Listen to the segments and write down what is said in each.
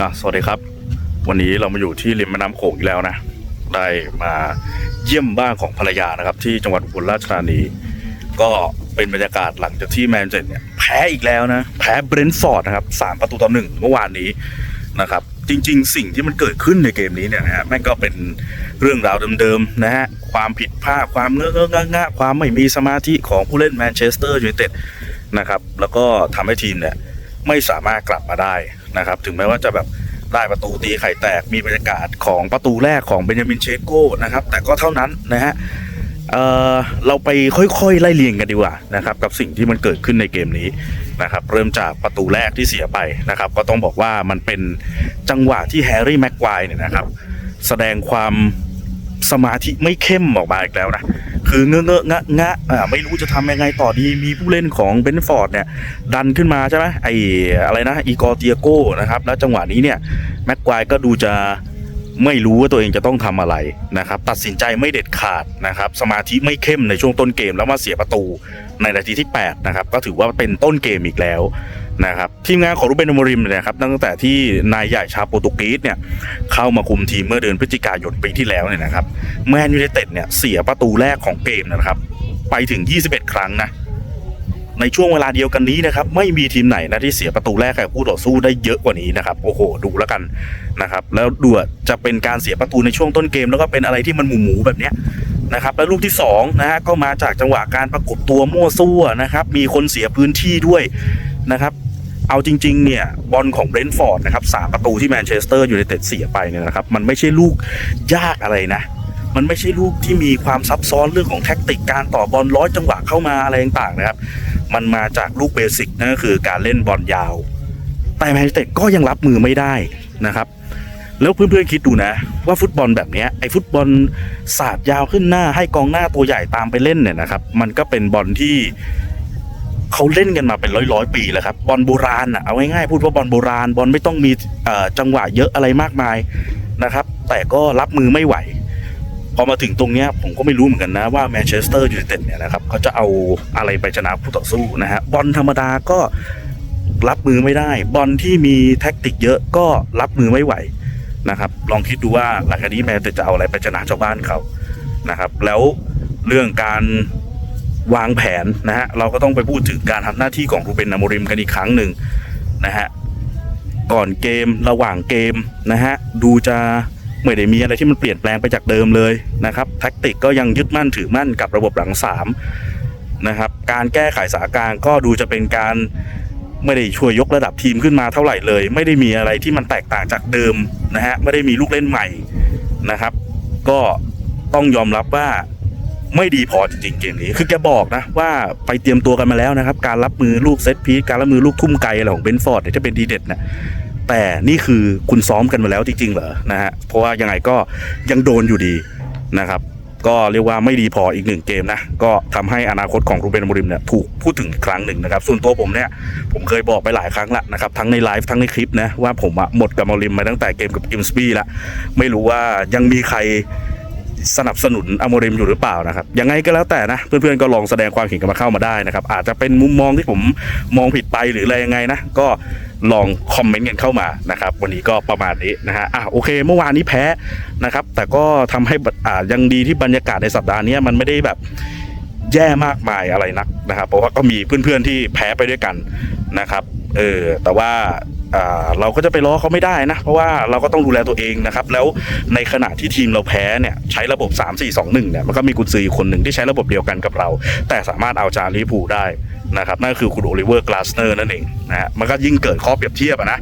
อะสวัสดีครับ วันนี้เรามาอยู่ที่ริมแม่น้ำโขงอีกแล้วนะ ได้มาเยี่ยมบ้านของภรรยานะครับ ที่จังหวัดอุบลราชธานี ก็เป็นบรรยากาศหลังจากที่แมนเชสเตอร์เนี่ยแพ้อีกแล้วนะ แพ้เบรนท์ฟอร์ดนะครับสามประตูต่อหนึ่งเมื่อวานนี้นะครับ จริง ๆ สิ่งที่มันเกิดขึ้นในเกมนี้เนี่ยนะฮะแม่งก็เป็นเรื่องราวเดิมๆนะฮะความผิดพลาดความเงอะเงอะงะๆความไม่มีสมาธิของผู้เล่นแมนเชสเตอร์ยูไนเต็ดนะครับแล้วก็ทำให้ทีมเนี่ย ไม่สามารถกลับมาได้นะครับ ถึงแม้ว่าจะแบบได้ประตูตีไข่แตกมีบรรยากาศของประตูแรกของเบนจามินเชโก้นะครับ แต่ก็เท่านั้นนะฮะเเราไปค่อยๆ ไล่เรียงกันดีกว่านะครับ กับสิ่งที่มันเกิดขึ้นในเกมนี้นะครับ เริ่มจากประตูแรกที่เสียไปนะครับ ก็ต้องบอกว่ามันเป็นจังหวะที่แฮร์รี่แม็กควายเนี่ยนะครับ แสดงความสมาธิไม่เข้มออกมาอีกแล้วนะ คือเงอะเงอะงะงะอ่าไม่รู้จะทำยังไงต่อดีมีผู้เล่นของเบนฟอร์ดเนี่ย ดันขึ้นมาใช่ไหมไอ้อะไรนะอีกอเตียโก้นะครับ แล้วจังหวะนี้เนี่ยแม็กควายก็ดูจะไม่รู้ว่าตัวเองจะต้องทำอะไรนะครับ ตัดสินใจไม่เด็ดขาดนะครับ สมาธิไม่เข้มในช่วงต้นเกมแล้วมาเสียประตูในนาทีที่ 8 นะครับ ก็ถือว่าเป็นต้นเกมอีกแล้ว นะครับทีมงานของรูเบนอโมริมเนี่ยนะครับตั้งแต่ที่นายใหญ่ชาวโปรตุเกสเนี่ยเข้ามาคุมทีมเมื่อเดือนพฤศจิกายนปีที่แล้วเนี่ยนะครับแมนยูไนเต็ดเนี่ยเสียประตูแรกของเกมนะครับไปถึง 21 ครั้งนะในช่วงเวลาเดียวกันนี้นะครับไม่มีทีมไหนนะที่เสียประตูแรกกับคู่ต่อสู้ได้เยอะกว่านี้นะครับโอ้โหดูแล้วกันนะครับแล้วดูจะเป็นการเสียประตูในช่วงต้นเกม แล้วก็เป็นอะไรที่มันหมูหมูแบบเนี้ยนะครับแล้วลูกที่สองนะฮะก็มาจากจังหวะการประกบตัวมั่วซั่วนะครับมีคนเสียพื้นที่ด้วยนะครับ เอาจริง ๆ เนี่ยบอลของเบรนท์ฟอร์ดนะครับสามประตูที่แมนเชสเตอร์อยูไนเต็ดเสียไปเนี่ยนะครับ มันไม่ใช่ลูกยากอะไรนะ มันไม่ใช่ลูกที่มีความซับซ้อนเรื่องของแท็กติกการต่อบอลร้อยจังหวะเข้ามาอะไรต่างๆนะครับ มันมาจากลูกเบสิกนั่นก็คือการเล่นบอลยาว แต่แมนเชสเตอร์ก็ยังรับมือไม่ได้นะครับแล้วเพื่อนๆคิดดูนะ ว่าฟุตบอลแบบนี้ไอ้ฟุตบอลศาสาดยาวขึ้นหน้าให้กองหน้าตัวใหญ่ตามไปเล่นเนี่ยนะครับ มันก็เป็นบอลที่ เขาเล่นกันมาเป็นร้อยๆปีแล้วครับบอลโบราณอะเอาง่ายๆพูดว่าบอลโบราณบอลไม่ต้องมีจังหวะเยอะอะไรมากมายนะครับ แต่ก็รับมือไม่ไหว พอมาถึงตรงเนี้ยผมก็ไม่รู้เหมือนกันนะว่าแมนเชสเตอร์ยูไนเต็ดเนี่ยนะครับเขาจะเอาอะไรไปชนะคู่ต่อสู้นะฮะบอลธรรมดาก็รับมือไม่ได้ บอลที่มีแท็กติกเยอะก็รับมือไม่ไหวนะครับ ลองคิดดูว่าหลังจากนี้แมนเชสเตอร์จะเอาอะไรไปชนะชาวบ้านเขานะครับ แล้วเรื่องการ วางแผนนะฮะเราก็ต้องไปพูดถึงการทำหน้าที่ของรูเบนอโมริมกันอีกครั้งหนึ่งนะฮะก่อนเกมระหว่างเกมนะฮะดูจะไม่ได้มีอะไรที่มันเปลี่ยนแปลงไปจากเดิมเลยนะครับแท็กติกก็ยังยึดมั่นถือมั่นกับระบบหลังสามนะครับการแก้ไขสถานการณ์ก็ดูจะเป็นการไม่ได้ช่วยยกระดับทีมขึ้นมาเท่าไหร่เลย ไม่ได้มีอะไรที่มันแตกต่างจากเดิมนะฮะไม่ได้มีลูกเล่นใหม่นะครับ ก็ต้องยอมรับว่า ไม่ดีพอจริงๆเกมนี้ คือแกบอกนะว่าไปเตรียมตัวกันมาแล้วนะครับ การรับมือลูกเซตพีการรับมือลูกทุ่มไกลอะไรของเบนฟอร์ดเนี่ยจะเป็นดีเด็ดนะแต่นี่คือคุณซ้อมกันมาแล้วจริงๆเหรอนะฮะเพราะว่ายังไงก็ยังโดนอยู่ดีนะครับ ก็เรียกว่าไม่ดีพออีกหนึ่งเกมนะ ก็ทำให้อนาคตของรูเบนอโมริมเนี่ยถูกพูดถึงครั้งหนึ่งนะครับ ส่วนตัวผมเนี่ยผมเคยบอกไปหลายครั้งละนะครับ ทั้งในไลฟ์ทั้งในคลิปนะว่าผมอะหมดกับอโมริมมาตั้งแต่เกมกับกิมสบี้ละไม่รู้ว่ายังมีใคร สนับสนุนอโมริมอยู่หรือเปล่านะครับยังไงก็แล้วแต่นะเพื่อนๆก็ลองแสดงความเห็นกันมาเข้ามาได้นะครับอาจจะเป็นมุมมองที่ผมมองผิดไปหรืออะไรยังไงนะก็ลองคอมเมนต์กันเข้ามานะครับวันนี้ก็ประมาณนี้นะฮะอะโอเค เมื่อวานนี้แพ้นะครับ แต่ก็ทำให้บัอ่ายังดีที่บรรยากาศในสัปดาห์นี้มันไม่ได้แบบแย่มากมายอะไรนักนะครับ เพราะว่าก็มีเพื่อนๆที่แพ้ไปด้วยกันนะครับเออแต่ว่า เราก็จะไปล้อเขาไม่ได้นะ เพราะว่าเราก็ต้องดูแลตัวเองนะครับ แล้วในขณะที่ทีมเราแพ้เนี่ยใช้ระบบ 3 4 2 1เนี่ยมันก็มีกุญซืออีกคนหนึ่งที่ใช้ระบบเดียวกันกับเรา แต่สามารถเอาจาลิพูได้นะครับนั่นคือคุณโอลิเวอร์กลาสเนอร์นั่นเองนะฮะมันก็ยิ่งเกิดข้อเปรียบเทียบนะ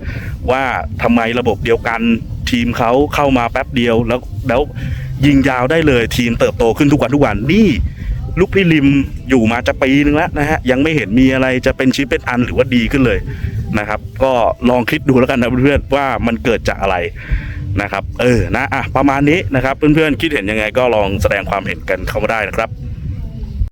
ว่าทำไมระบบเดียวกันทีมเขาเข้ามาแป๊บเดียวแล้วแล้วยิงยาวได้เลยทีมเติบโตขึ้นทุกวันทุกวันนี่ลูกพี่ริมอยู่มาจะปีนึงแล้วนะฮะยังไม่เห็นมีอะไรจะเป็นชิ้นเป็นอันหรือว่าดีขึ้นเลย นะครับ ก็ลองคิดดูแล้วกันนะเพื่อนๆว่ามันเกิดจากอะไรนะครับ เออนะอะประมาณนี้นะครับ เพื่อนๆคิดเห็นยังไงก็ลองแสดงความเห็นกันเข้ามาได้นะครับ